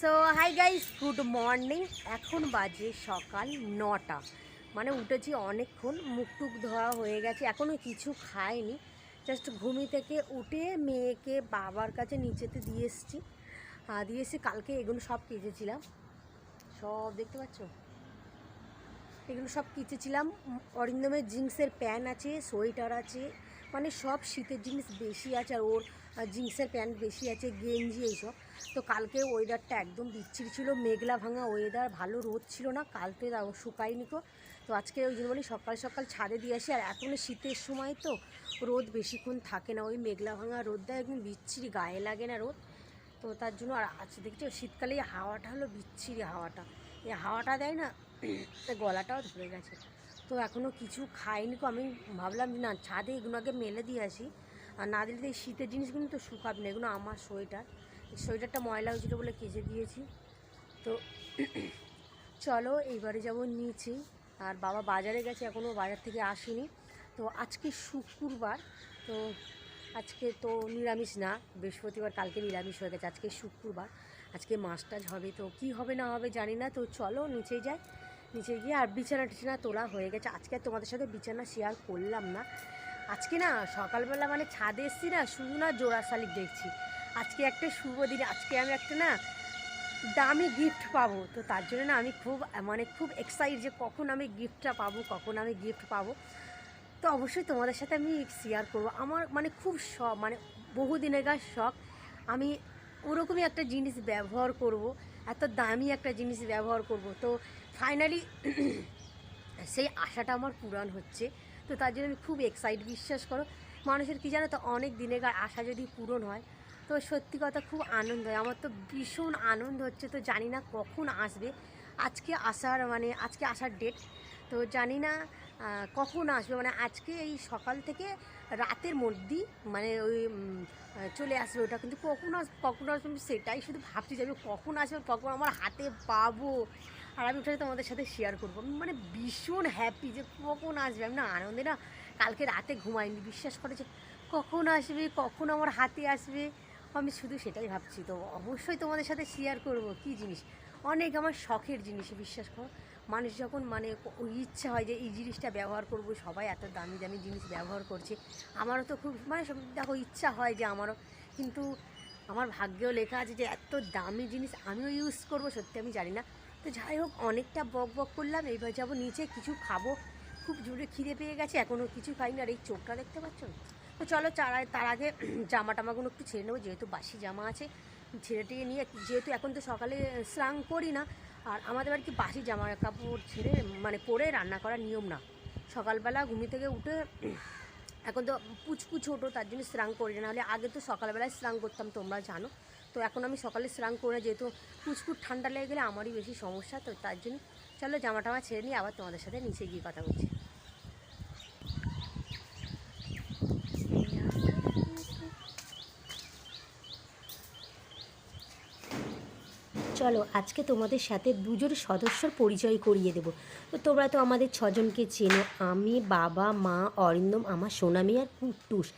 So hi guys good morning এখন বাজে সকাল নটা। মানে উঠেছি অনেকক্ষণ, মুখ টুক ধোয়া হয়ে গেছে এখনও কিছু খাইনি। জাস্ট ঘুমি থেকে উঠে মেয়েকে বাবার কাছে নিচেতে দিয়ে এসেছি। দিয়ে এসে কালকে এগুলো সব কেচেছিলাম। সব দেখতে পাচ্ছ? এগুলো সব কেচেছিলাম। অরিন্দমের জিন্সের প্যান্ট আছে, সোয়েটার আছে মানে সব শীতের জিনিস বেশি আছে আর ওর জিন্সের প্যান্ট বেশি আছে, গেঞ্জি এইসব। তো কালকে ওয়েদারটা একদম বিচ্ছিরি ছিল, মেঘলা ভাঙা ওয়েদার ভালো রোদ ছিল না, কালকে শুকায়নি তো। তো আজকে ওই জন্য বলি সকাল সকাল ছাদে দিয়ে আসি, আর এখনও শীতের সময় তো রোদ বেশিক্ষণ থাকে না, ওই মেঘলা ভাঙা রোদটা একদম বিচ্ছিরি, গায়ে লাগে না রোদ। তো তার জন্য আর আজকে দেখছ শীতকালে হাওয়াটা হলো বিচ্ছিরি হাওয়াটা। এই হাওয়াটা দেয় না, গলাটাও ধরে গেছে। তো এখনও কিছু খাইনি আমি ভাবলাম না, ছাদে এগুলো আগে মেলে দিয়ে আসি। আর না দিলে এই শীতের জিনিসগুলো তো শুকাবে না, এগুলো আমার সোয়েটার। সোয়েটারটা ময়লা হয়েছিল বলে কেচে দিয়েছি। তো চলো, এইবারে যাব নিচে। আর বাবা বাজারে গেছে এখনও বাজার থেকে আসেনি। তো আজকে শুক্রবার, তো আজকে তো নিরামিষ না, বৃহস্পতিবার, কালকে নিরামিষ হয়ে গেছে, আজকে শুক্রবার। আজকে মাছ হবে, তো কি হবে না হবে জানি না। তো চলো নিচে যাই। নিচে গিয়ে আর বিছানা টিছানা তোলা হয়ে গেছে। আজকে তোমাদের সাথে বিছানা শেয়ার করলাম না। আজকে না সকালবেলা মানে ছাদে এসছি না, শুধু না জোড়া শালিক দেখছি। আজকে একটা শুভ দিন, আজকে আমি একটা না দামি গিফট পাবো। তো তার জন্য না আমি খুব মানে খুব এক্সাইট যে কখন আমি গিফটটা পাবো, কখন আমি গিফট পাবো। তো অবশ্যই তোমাদের সাথে আমি শেয়ার করব। আমার মানে খুব শখ মানে বহুদিনেকার শখ। আমি ওরকমই একটা জিনিস ব্যবহার করব, এত দামি একটা জিনিস ব্যবহার করব। তো ফাইনালি সেই আশাটা আমার পূরণ হচ্ছে। তো তার জন্য আমি খুব এক্সাইট বিশ্বাস করো। মানুষের কি জানো তো, অনেক দিনেকার আশা যদি পূরণ হয়, তো সত্যি কথা খুব আনন্দ হয়। আমার তো ভীষণ আনন্দ হচ্ছে, তো জানি না কখন আসবে। আজকে আসার মানে আজকে আসার ডেট তো জানি না কখন আসবে। মানে আজকে এই সকাল থেকে রাতের মধ্যেই মানে ওই চলে আসবে ওটা। কিন্তু কখন আস, কখন আসবে সেটাই শুধু ভাবছি যে আমি কখন আসবে, কখন আমার হাতে পাবো। আর আমি ওটাই তোমাদের সাথে শেয়ার করব। আমি মানে ভীষণ হ্যাপি যে কখন আসবে? আমি না আনন্দে না কালকে রাতে ঘুমাইনি। বিশ্বাস করে যে কখন আসবে, কখন আমার হাতে আসবে? আমি শুধু সেটাই ভাবছি। তো অবশ্যই তোমাদের সাথে শেয়ার করব। কি জিনিস? অনেক আমার শখের জিনিস, বিশ্বাস করো। মানুষ যখন মানে ইচ্ছা হয় যে এই জিনিসটা ব্যবহার করব, সবাই এত দামি দামি জিনিস ব্যবহার করছে। আমারও তো খুব মানে দেখো ইচ্ছা হয় যে আমারও। কিন্তু আমার ভাগ্যেও লেখা আছে যে এত দামি জিনিস আমিও ইউজ করব। সত্যি আমি জানি না। তো যাই হোক, অনেকটা বক বক করলাম। এইবার যাব নিচে, কিছু খাব। খুব জোরে খিদে পেয়ে গেছে এখনও কিছু খাইনি। আর এই চোখটা দেখতে পাচ্ছ? তো চলো তার আগে জামা টামাগুলো একটু ছেড়ে নেব, যেহেতু বাসি জামা আছে, ছেড়ে টেয়ে নিয়ে, যেহেতু এখন তো সকালে স্নান করি না। আর আমাদের আর কি বাসি জামা কাপড় ছেড়ে মানে পরে রান্না করার নিয়ম না। সকালবেলা ঘুমি থেকে উঠে এখন তো পুচকু ছোটো, তার জন্য স্নান করি না। হলে আগে তো সকালবেলায় স্নান করতাম, তোমরা জানো। তো এখন আমি সকালে স্নান করি যেহেতু পুচকুর ঠান্ডা লেগে গেলে আমারই বেশি সমস্যা, তো তার জন্য চলো জামা টামা ছেড়ে নিয়ে আবার তোমাদের সাথে নিচে গিয়ে কথা বলছি। চলো আজকে তোমাদের সাথে দুজন সদস্যর পরিচয় করিয়ে দেবো। তো তোমরা তো আমাদের ছজনকে চেনো, আমি, বাবা, মা, অরিন্দম, আমার সোনামি আর কুট্টুস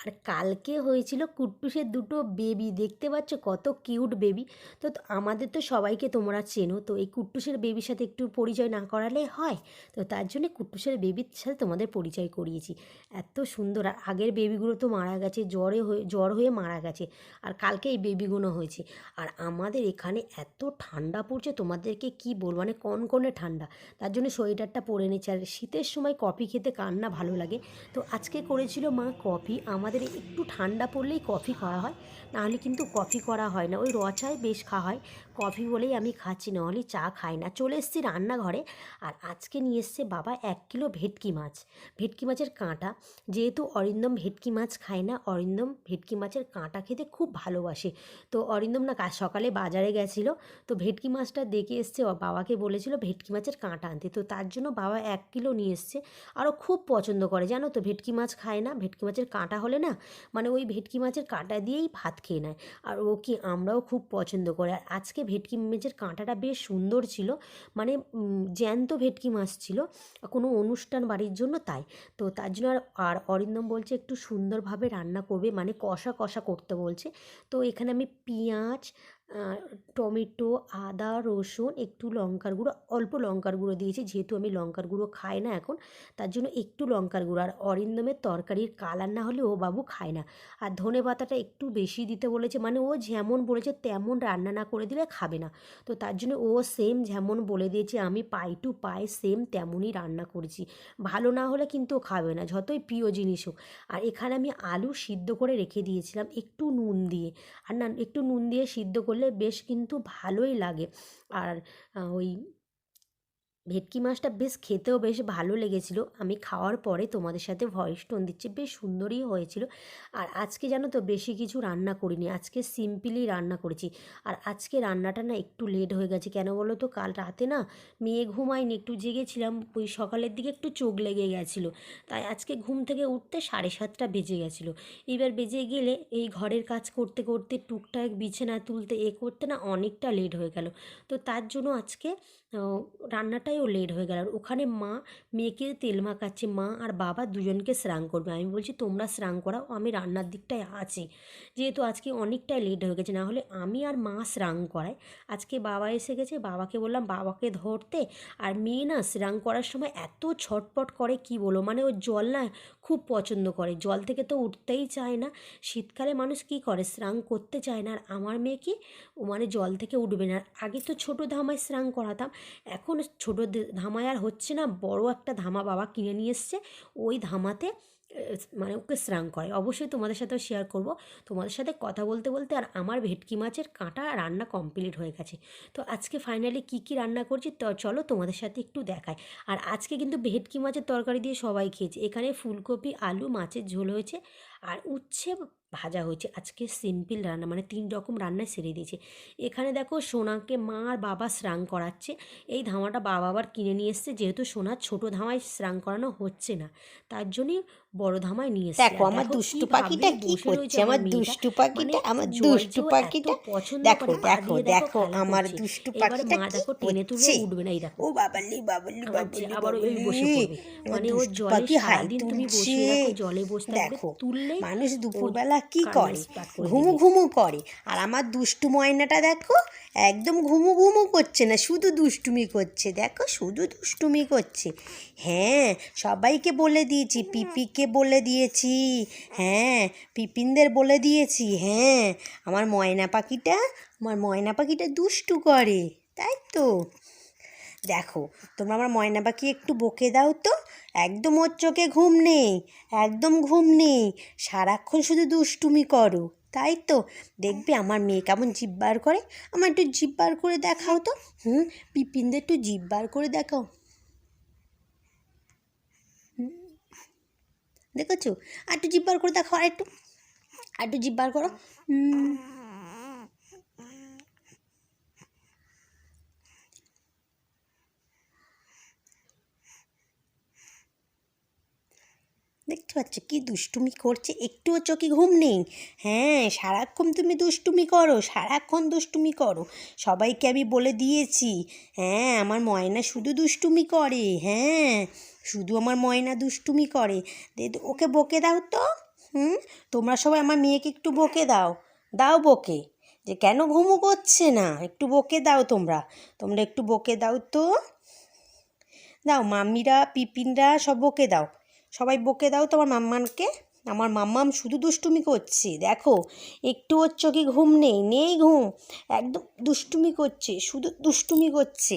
আর কালকে হয়েছিল কুট্টুসের দুটো বেবি দেখতে পাচ্ছ কত কিউট বেবি তো আমাদের তো সবাইকে তোমরা চেনো, তো এই কুট্টুসের বেবির সাথে একটু পরিচয় না করালে হয়? তো তার জন্য কুট্টুসের বেবির সাথে তোমাদের পরিচয় করিয়েছি। এত সুন্দর, আর আগের বেবিগুলো তো মারা গেছে, জ্বরে হয়ে, জ্বর হয়ে মারা গেছে, আর কালকে এই বেবিগুলো হয়েছে। আর আমাদের এখানে এত ঠান্ডা পড়ছে, তোমাদেরকে কি বলব? মানে কনকনে ঠান্ডা। তার জন্য সোয়েটারটা পরে নিচ্ছে আর শীতের সময় কফি খেতে কার না ভালো লাগে। তো আজকে করেছিল মা কফি। আমাদের একটু ঠান্ডা পড়লেই কফি করা হয়, নাহলে কিন্তু কফি করা হয় না। ওই রচায় বেশ খাওয়া হয়। কফি বলেই আমি খাচ্ছি নাহলে চা খাই না। চলে এসেছি রান্নাঘরে, আর আজকে নিয়ে এসছে বাবা এক কিলো ভেটকি মাছ। ভেটকি মাছের কাঁটা, যেহেতু অরিন্দম ভেটকি মাছ খায় না, অরিন্দম ভেটকি মাছের কাঁটা খেতে খুব ভালোবাসে। তো অরিন্দম না কাল সকালে বাজারে গেছিল, তো ভেটকি মাছটা দেখে এসছে বাবাকে বলেছিল ভেটকি মাছের কাঁটা আনতে। তো তার জন্য বাবা এক কিলো নিয়ে এসছে, আরও খুব পছন্দ করে। জানো তো, ভেটকি মাছ খায় না, ভেটকি মাছের কাঁটা হলে না মানে ওই ভেটকি মাছের কাঁটা দিয়েই ভাত খেয়ে নেয়। আর ও কি আমরাও খুব পছন্দ করে। আর আজকে ভেটকি মাছের কাঁটাটা বেশ সুন্দর ছিল মানে জ্যান্ত ভেটকি মাছ ছিল কোনো অনুষ্ঠান বাড়ির জন্য তাই। তো তার জন্য আর অরিন্দম বলছে, একটু সুন্দরভাবে রান্না করবে। মানে কষা কষা করতে বলছে। তো এখানে আমি পেঁয়াজ টমেটো, আদা, রসুন, একটু লঙ্কার গুঁড়ো, অল্প লঙ্কার গুঁড়ো দিয়েছি। যেহেতু আমি লঙ্কার গুঁড়ো খাই না এখন, তার জন্য একটু লঙ্কার গুঁড়ো। আর অরিন্দমের তরকারির কালার না হলে ও বাবু খায় না। আর ধনে পাতাটা একটু বেশি দিতে বলেছে মানে ও যেমন বলেছে তেমন রান্না না করে দিলে খাবে না। তো তার জন্য ও সেম যেমন বলে দিয়েছে, আমি পাই টু পাই সেম তেমনই রান্না করেছি। ভালো না হলে কিন্তু ও খাবে না, যতই প্রিয় জিনিস হোক। আর এখানে আমি আলু সিদ্ধ করে রেখে দিয়েছিলাম, একটু নুন দিয়ে। আর না, একটু নুন দিয়ে সিদ্ধ করলে বেশ কিন্তু ভালোই লাগে। আর ওই ভেটকি মাছটা বেশ খেতেও বেশ ভালো লেগেছিল। আমি খাওয়ার পরে তোমাদের সাথে ভয়েস টোন দিচ্ছি, বেশ সুন্দরই হয়েছিল। আর আজকে জানো তো বেশি কিছু রান্না করিনি, আজকে সিম্পলি রান্না করেছি। আর আজকে রান্নাটা না একটু লেট হয়ে গেছে, কেন বলো তো? কাল রাতে না মেয়ে ঘুমায়নি, একটু জেগেছিলাম, ওই সকালের দিকে একটু চোখ লেগে গেছিল। তাই আজকে ঘুম থেকে উঠতে সাড়ে সাতটা বেজে গেছিল। এবার বেজে গেলে এই ঘরের কাজ করতে করতে টুকটাক বিছানা তুলতে এ করতে না অনেকটা লেট হয়ে গেল। তো তার জন্য আজকে আহ, রান্নাটাইও লেট হয়ে গেল। আর ওখানে মা মেয়েকে তেল মাখাচ্ছে। মা আর বাবা দুজনকে স্নান করবে। আমি বলছি তোমরা স্নান করাও আমি রান্নার দিকটায় আছি। যেহেতু আজকে অনেকটাই লেট হয়ে গেছে না হলে আমি আর মা স্নান করাই। আজকে বাবা এসে গেছে বাবাকে বললাম বাবাকে ধরতে। আর মেয়ে না স্নান করার সময় এত ছটপট করে কি বলো মানে ও জল না খুব পছন্দ করে। জল থেকে তো উঠতেই চায় না। শীতকালে মানুষ কি করে? স্নান করতে চায় না। আর আমার মেয়ে কি? ও মানে জল থেকে উঠবে না। আগে তো ছোটো ধামায় স্নান করাতাম। এখন ছোটো ধামায় আর হচ্ছে না। বড় একটা ধামা বাবা কিনে নিয়ে এসছে। ওই ধামাতে মানে ওকে স্নান করে অবশ্যই তোমাদের সাথেও শেয়ার করব। তোমাদের সাথে কথা বলতে বলতে আর আমার ভেটকি মাছের কাঁটা রান্না কমপ্লিট হয়ে গেছে। তো আজকে ফাইনালি কি কি রান্না করছি তো, চলো তোমাদের সাথে একটু দেখাই। আর আজকে কিন্তু ভেটকি মাছের তরকারি দিয়ে সবাই খেয়েছে। এখানে ফুলকপি, আলু, মাছের ঝোল হয়েছে। আর উচ্ছে ভাজা হয়েছে। আজকে সিম্পল রান্না মানে তিন রকম রান্নায় সেরে দিয়েছে। এখানে দেখো সোনাকে মা আর বাবা স্নান করাচ্ছে। এই ধামাটা বাবা আবার কিনে নিয়ে এসছে। যেহেতু সোনার ছোটো ধামায় স্নান করানো হচ্ছে না তার জন্যই বড় ধামায় নিয়ে এসছে। দেখো আমার দুষ্টু পাখিটা কি করছে? আমার দুষ্টু পাখিটা আমার দুষ্টু পাখিটা। পছন্দ দেখো দেখো দেখো আমার দুষ্টু পাখিটা মা দেখো টেনে তুলে উঠবে না এই দেখো। ও বাবালি বাবালি বাবালি আবার ওই বসে পড়বে। মানে ও জলে সারাদিন তুমি বসিয়ে রাখো জলে বসে থাকবে। তুললে মানুষ দুপুরবেলা কি করে? ঘুমু ঘুমু করে। আর আমার দুষ্টু ময়নাটা দেখো একদম ঘুমু ঘুমু করছে না শুধু দুষ্টুমি করছে। দেখো শুধু দুষ্টুমি করছে। হ্যাঁ সবাইকে বলে দিয়েছি পিপিকে বলে দিয়েছি। হ্যাঁ পিপিনদের বলে দিয়েছি। হ্যাঁ আমার ময়না পাখিটা আমার ময়না পাখিটা দুষ্টু করে তাই তো? দেখো, তোমরা আমার ময়না পাখি একটু বকে দাও তো। একদম ওর চোখে ঘুম নেই, একদম ঘুম নেই। সারাক্ষণ শুধু দুষ্টুমি করো, তাই তো? দেখবে আমার মেয়ে কেমন জিভ বার করে। আমার একটু জিভ বার করে দেখাও তো। হুম, পিপিনদের একটু জিভ বার করে দেখাও। দেখেছ? আর একটু জিভ বার করে দেখাও, আর একটু আর একটু জিভ বার করো। দেখতে পাচ্ছ কি দুষ্টুমি করছে? একটুও চোখে ঘুম নেই। হ্যাঁ সারাক্ষণ তুমি দুষ্টুমি করো, সারাক্ষণ দুষ্টুমি করো। সবাইকে আমি বলে দিয়েছি। হ্যাঁ আমার ময়না শুধু দুষ্টুমি করে। হ্যাঁ শুধু আমার ময়না দুষ্টুমি করে। ওকে বকে দাও তো। হুম? তোমরা সবাই আমার মেয়েকে একটু বকে দাও। দাও বকে। যে কেন ঘুমু করছে না? একটু বকে দাও তোমরা। তোমরা একটু বকে দাও তো। দাও মাম্মিরা পিপিনরা সব বকে দাও। সবাই বকে দাও তোমার মাম্মানকে আমার মাম্মাম শুধু দুষ্টুমি করছে, দেখো। একটু ওর চোখে ঘুম নেই নেই ঘুম। একদম দুষ্টুমি করছে, শুধু দুষ্টুমি করছে।